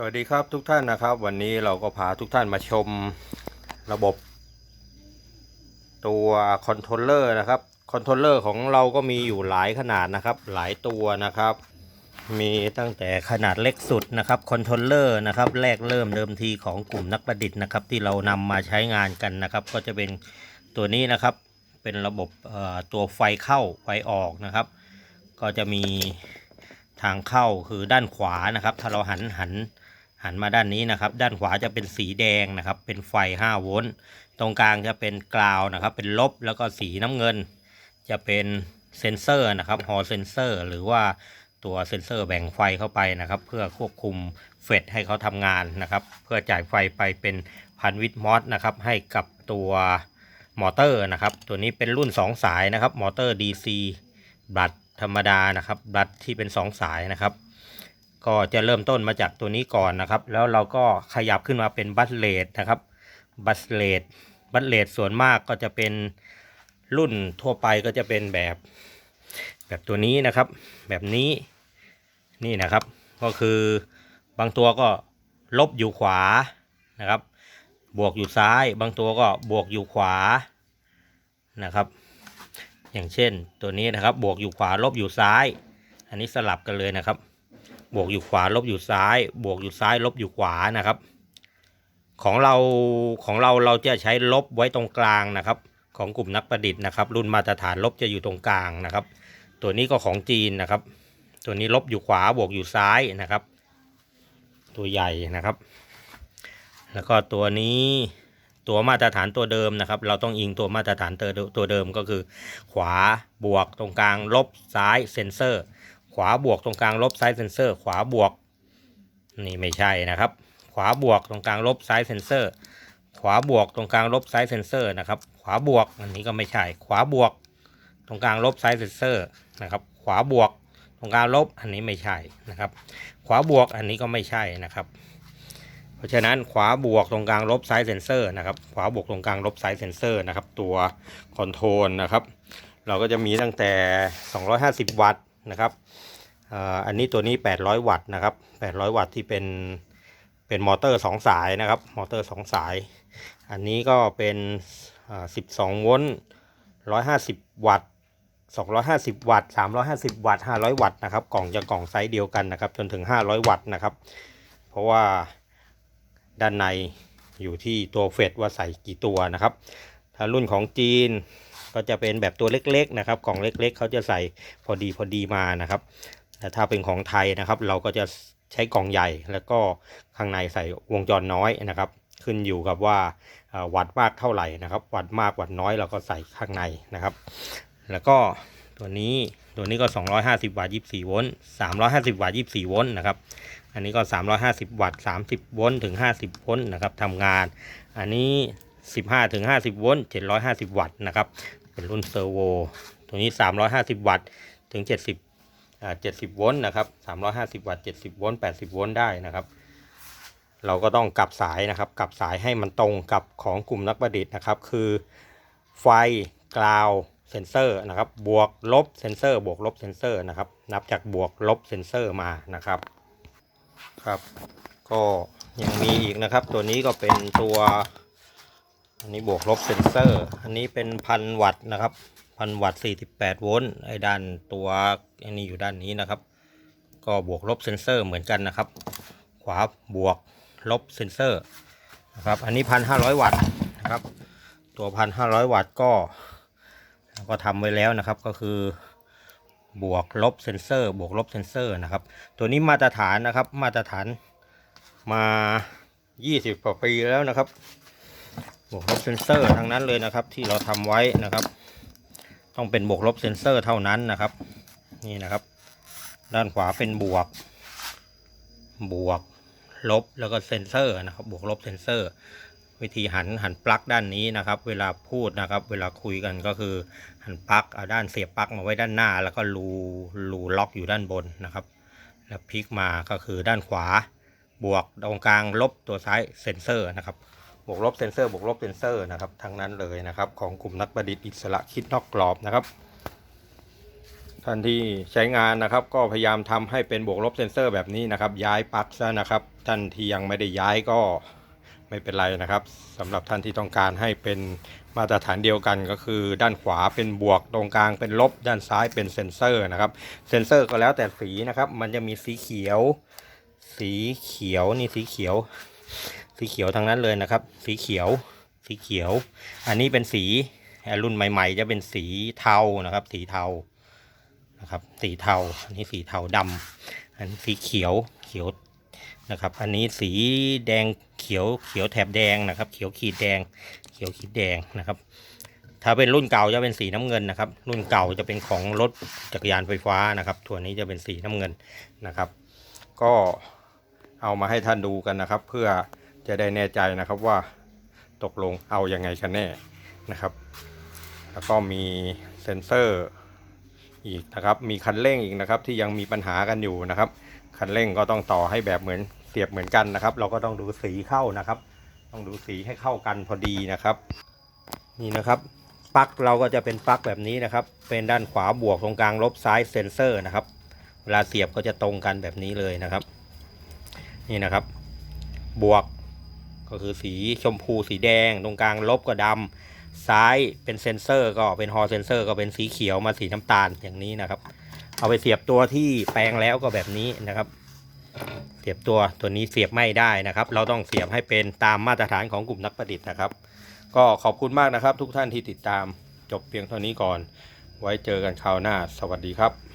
สวัสดีครับทุกท่านนะครับ วันนี้เราก็พาทุกท่านมาชมระบบ ตัวคอนโทรลเลอร์นะครับคอนโทรลเลอร์ของเราก็มีอยู่หลายขนาดนะครับ หลายตัวนะครับ มีตั้งแต่ขนาดเล็กสุดนะครับคอนโทรลเลอร์นะครับแรกเริ่มเดิมทีของกลุ่มนักประดิษฐ์นะครับ ที่เรานำมาใช้งานกันนะครับ ก็จะเป็นตัวนี้นะครับ เป็นระบบตัวไฟเข้าไฟออกนะครับ ก็จะมีทางเข้าคือด้านขวานะครับ ถ้าเราหันหัน หันมาด้านนี้นะครับ ด้านขวาจะเป็นสีแดงนะครับ เป็นไฟ 5 โวลต์ ตรงกลางจะเป็นกราวนะครับ เป็นลบแล้วก็สีน้ำเงิน จะเป็นเซนเซอร์นะครับ ฮอเซนเซอร์ หรือว่าตัวเซนเซอร์แบ่งไฟเข้าไปนะครับ เพื่อควบคุมเฟดให้เขาทำงานนะครับ เพื่อจ่ายไฟไปเป็นพันวิทมอสนะครับ ให้กับตัวมอเตอร์นะครับ ตัวนี้เป็นรุ่น 2 สายนะครับ มอเตอร์ DC บลัดธรรมดานะครับบลัดที่เป็น 2 สายนะครับ ก็จะเริ่มต้นมาจากตัวนี้ก่อนนะครับ แล้วเราก็ขยับขึ้นมาเป็นบัสเลดนะครับบัสเลดบัสเลดส่วนมากก็จะเป็นรุ่นทั่วไปก็จะเป็นแบบแบบตัวนี้นะครับ แบบนี้นี่นะครับ ก็คือบางตัวก็ลบอยู่ขวานะครับ บวกอยู่ซ้าย บางตัวก็บวกอยู่ขวานะครับ อย่างเช่นตัวนี้นะครับ บวกอยู่ขวาลบอยู่ซ้าย อันนี้สลับกันเลยนะครับ บวกอยู่ขวาลบอยู่ซ้าย บวกอยู่ซ้ายลบอยู่ขวานะครับ ของเราของเราเราจะใช้ลบไว้ตรงกลางนะครับ ของกลุ่มนักประดิษฐ์นะครับ รุ่นมาตรฐานลบจะอยู่ตรงกลางนะครับ ตัวนี้ก็ของจีนนะครับ ตัวนี้ลบอยู่ขวาบวกอยู่ซ้ายนะครับ ตัวใหญ่นะครับ แล้วก็ตัวนี้ตัวมาตรฐานตัวเดิมนะครับ เราต้องอิงตัวมาตรฐานตัวเดิมก็คือ ขวาบวกตรงกลางลบซ้ายเซนเซอร์ วาบวกตรงกลางลบซ้ายเซนเซอร์ ขวาบวก นี่ไม่ใช่นะครับ ขวาบวกตรงกลางลบซ้ายเซนเซอร์ ขวาบวกตรงกลางลบซ้ายเซนเซอร์นะครับ ขวาบวกอันนี้ก็ไม่ใช่ ขวาบวก ตรงกลางลบซ้ายเซนเซอร์นะครับ ขวาบวก ตรงกลางลบอันนี้ไม่ใช่นะครับ ขวาบวกอันนี้ก็ไม่ใช่นะครับ เพราะฉะนั้นขวาบวกตรงกลางลบซ้ายเซนเซอร์นะครับ ขวาบวกตรงกลางลบซ้ายเซนเซอร์นะครับ ตัวคอนโทรลนะครับ เราก็จะมีตั้งแต่ 250 วัตต์นะครับ อันนี้ตัวนี้ 800 วัตต์นะครับ 800 วัตต์ที่เป็นเป็นมอเตอร์ 2 สายนะครับ มอเตอร์ 2 สาย อันนี้ก็เป็น 12 โวลต์ 150 วัตต์ 250 วัตต์ 350 วัตต์ 500 วัตต์นะครับ กล่องจะกล่องไซส์เดียวกันนะครับ จนถึง 500 วัตต์นะครับ เพราะว่าด้านในอยู่ที่ตัวเฟดว่าใส่กี่ตัวนะครับ ถ้ารุ่นของจีนก็จะเป็นแบบตัวเล็กๆนะครับ กล่องเล็กๆ เขาจะใส่พอดีพอดีมานะครับ แต่ถ้าเป็นของไทยนะครับ เราก็จะใช้กล่องใหญ่แล้วก็ข้างในใส่วงจรน้อยนะครับ ขึ้นอยู่กับว่าวัดมากเท่าไหร่นะครับ วัดมากวัดน้อยเราก็ใส่ข้างในนะครับ แล้วก็ตัวนี้ตัวนี้ก็ 250 วัตต์ 24 โวลต์ 350 วัตต์ 24 โวลต์นะครับ อันนี้ก็ 350 วัตต์ 30 โวลต์ถึง 50 โวลต์นะครับทำงาน อันนี้ 15ถึง50 โวลต์ 750 วัตต์นะครับ เป็นรุ่นเซอร์โว ตัวนี้ 350 วัตต์ ถึง 70 อ่า70โวลต์นะครับ350วัตต์70โวลต์80โวลต์ได้นะครับ เราก็ต้องกลับสายนะครับ กลับสายให้มันตรงกับของกลุ่มนักประดิษฐ์นะครับ คือไฟกราวเซนเซอร์นะครับ บวกลบเซนเซอร์บวกลบเซนเซอร์นะครับ นับจากบวกลบเซนเซอร์มานะครับครับ ก็ยังมีอีกนะครับ ตัวนี้ก็เป็นตัว อันนี้บวกลบเซนเซอร์ อันนี้เป็นพันวัตต์นะครับ พันวัตต์48 โวลต์ไอ้ด้านตัวอันนี้อยู่ด้านนี้นะครับ ก็บวกลบเซนเซอร์เหมือนกันนะครับ ขวาบวกลบเซนเซอร์นะครับอันนี้พันห้าร้อยวัตต์นะครับ ตัวพันห้าร้อยวัตต์ก็เราก็ทำไว้แล้วนะครับก็คือบวกลบเซนเซอร์บวกลบเซนเซอร์นะครับ ตัวนี้มาตรฐานนะครับมาตรฐานมา 20กว่าปีแล้วนะครับบวกลบเซนเซอร์ทั้งนั้นเลยนะครับที่เราทำไว้นะครับ ต้องเป็นบวกลบเซนเซอร์เท่านั้นนะครับ นี่นะครับ ด้านขวาเป็นบวก บวกลบแล้วก็เซนเซอร์นะครับ บวกลบเซนเซอร์ วิธีหันหันปลั๊กด้านนี้นะครับ เวลาพูดนะครับ เวลาคุยกันก็คือหันปลั๊กเอาด้านเสียบปลั๊กมาไว้ด้านหน้า แล้วก็รูรูล็อกอยู่ด้านบนนะครับ แล้วพลิกมาก็คือด้านขวาบวกตรงกลางลบตัวซ้ายเซนเซอร์นะครับ บวกลบเซนเซอร์บวกลบเซนเซอร์นะครับทั้งนั้นเลยนะครับของกลุ่มนักประดิษฐ์อิสระคิดนอกกรอบนะครับ ท่านที่ใช้งานนะครับ ก็พยายามทำให้เป็นบวกลบเซนเซอร์แบบนี้นะครับ ย้ายปลั๊กซะนะครับ ท่านที่ยังไม่ได้ย้ายก็ไม่เป็นไรนะครับสำหรับท่านที่ต้องการให้เป็นมาตรฐานเดียวกันก็คือ ด้านขวาเป็นบวกตรงกลางเป็นลบ ด้านซ้ายเป็นเซนเซอร์นะครับเซนเซอร์ก็แล้วแต่สีนะครับ มันจะมีสีเขียว สีเขียวนี่สีเขียว สีเขียวทั้งนั้นเลยนะครับ สีเขียว สีเขียว อันนี้เป็นสีรุ่นใหม่ ๆ จะเป็นสีเทานะครับ สีเทานะครับ สีเทา อันนี้สีเทาดำอันนี้สีเขียว เขียวนะครับ อันนี้สีแดงเขียว เขียวแถบแดงนะครับ เขียวขีดแดง เขียวขีดแดงนะครับ ถ้าเป็นรุ่นเก่าจะเป็นสีน้ำเงินนะครับ รุ่นเก่าจะเป็นของรถจักรยานไฟฟ้านะครับตัวนี้จะเป็นสีน้ำเงินนะครับ ก็เอามาให้ท่านดูกันนะครับ เพื่อ จะได้แน่ใจนะครับว่าตกลงเอายังไงกันแน่นะครับ แล้วก็มีเซ็นเซอร์อีกนะครับ มีคันเร่งอีกนะครับที่ยังมีปัญหากันอยู่นะครับ คันเร่งก็ต้องต่อให้แบบเหมือนเสียบเหมือนกันนะครับ เราก็ต้องดูสีเข้านะครับ ต้องดูสีให้เข้ากันพอดีนะครับ นี่นะครับปลั๊กเราก็จะเป็นปลั๊กแบบนี้นะครับ เป็นด้านขวาบวกตรงกลางลบซ้ายเซ็นเซอร์นะครับ เวลาเสียบก็จะตรงกันแบบนี้เลยนะครับ นี่นะครับ บวก ก็คือสีชมพูสีแดง ตรงกลางลบก็ดำซ้ายเป็นเซนเซอร์ก็เป็นฮอเซนเซอร์ก็เป็นสีเขียวมาสีน้ำตาลอย่างนี้นะครับ เอาไปเสียบตัวที่แปลงแล้วก็แบบนี้นะครับ เสียบตัวตัวนี้เสียบไม่ได้นะครับ เราต้องเสียบให้เป็นตามมาตรฐานของกลุ่มนักประดิษฐ์นะครับ ก็ขอบคุณมากนะครับ ทุกท่านที่ติดตามจบเพียงเท่านี้ก่อน ไว้เจอกันคราวหน้า สวัสดีครับ